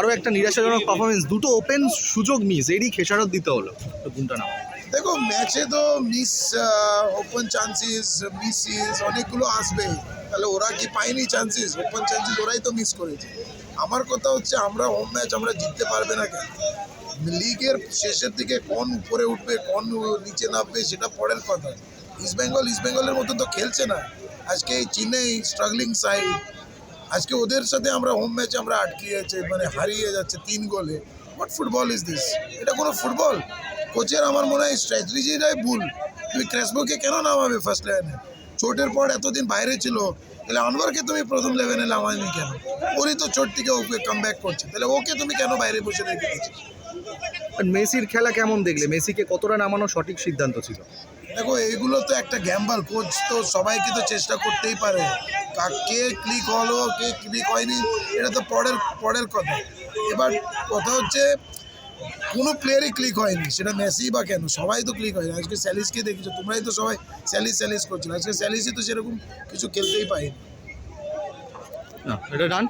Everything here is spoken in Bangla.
আরও একটা নিরাশাজনক পারফরমেন্স দুটো ওপেন সুযোগ মিস এরই খেসারত দিতে হলো তো না দেখো ম্যাচে তো মিস ওপেন চান্সেস মিসিস অনেকগুলো আসবে। তাহলে ওরা কি পায়নি চান্সেস ওপেন চান্সেস ওরাই তো মিস করেছে। আমার কথা হচ্ছে, আমরা হোম ম্যাচ আমরা জিততে পারবে না কেন? লিগের শেষের দিকে কোন উপরে উঠবে, কোন নিচে নামবে, সেটা পরের কথা। ইস্ট বেঙ্গল ইস্ট বেঙ্গলের মতো তো খেলছে না। আজকে এই চেন্নাই স্ট্রাগলিং সাইড আজকে ওদের সাথে আমরা হোম ম্যাচে আমরা আটকে যাচ্ছে মানে হারিয়ে যাচ্ছে তিন গোলে। হোয়াট ফুটবল ইজ দিস এটা কোনো ফুটবল কোচের আমার মনে হয় স্ট্র্যাটেজিটাই ভুল। তুমি ক্রেসবোকে কেন নামাবে ফার্স্ট লাইনে চোটের পর এতদিন বাইরে ছিল তাহলে আনোয়ারকে তুমি প্রথম লেভেলে নামায়নি কেন? ওরই তো চোট থেকে ওকে কাম ব্যাক করছে। তাহলে ওকে তুমি কেন বাইরে বসে রেখে দিচ্ছি মেসির খেলা কেমন দেখলে? মেসিকে কতটা নামানো সঠিক সিদ্ধান্ত ছিল? দেখো এইগুলো তো একটা গ্যাম্বল কোচ তো সবাইকে তো চেষ্টা করতেই পারে। কা- কে ক্লিক হলো কে ক্লিক হয়নি এটা তো পরের পরের কথা। এবার কথা হচ্ছে, কোনো প্লেয়ারই ক্লিক হয়নি, সেটা মেসি বা কেন? সবাই তো ক্লিক হয়নি। আজকে স্যালিসকে দেখেছ, তোমরাই তো সবাই স্যালিস স্যালিস করছিল। আজকে স্যালিসই তো সেরকম কিছু খেলতেই পাইনি না, এটা রান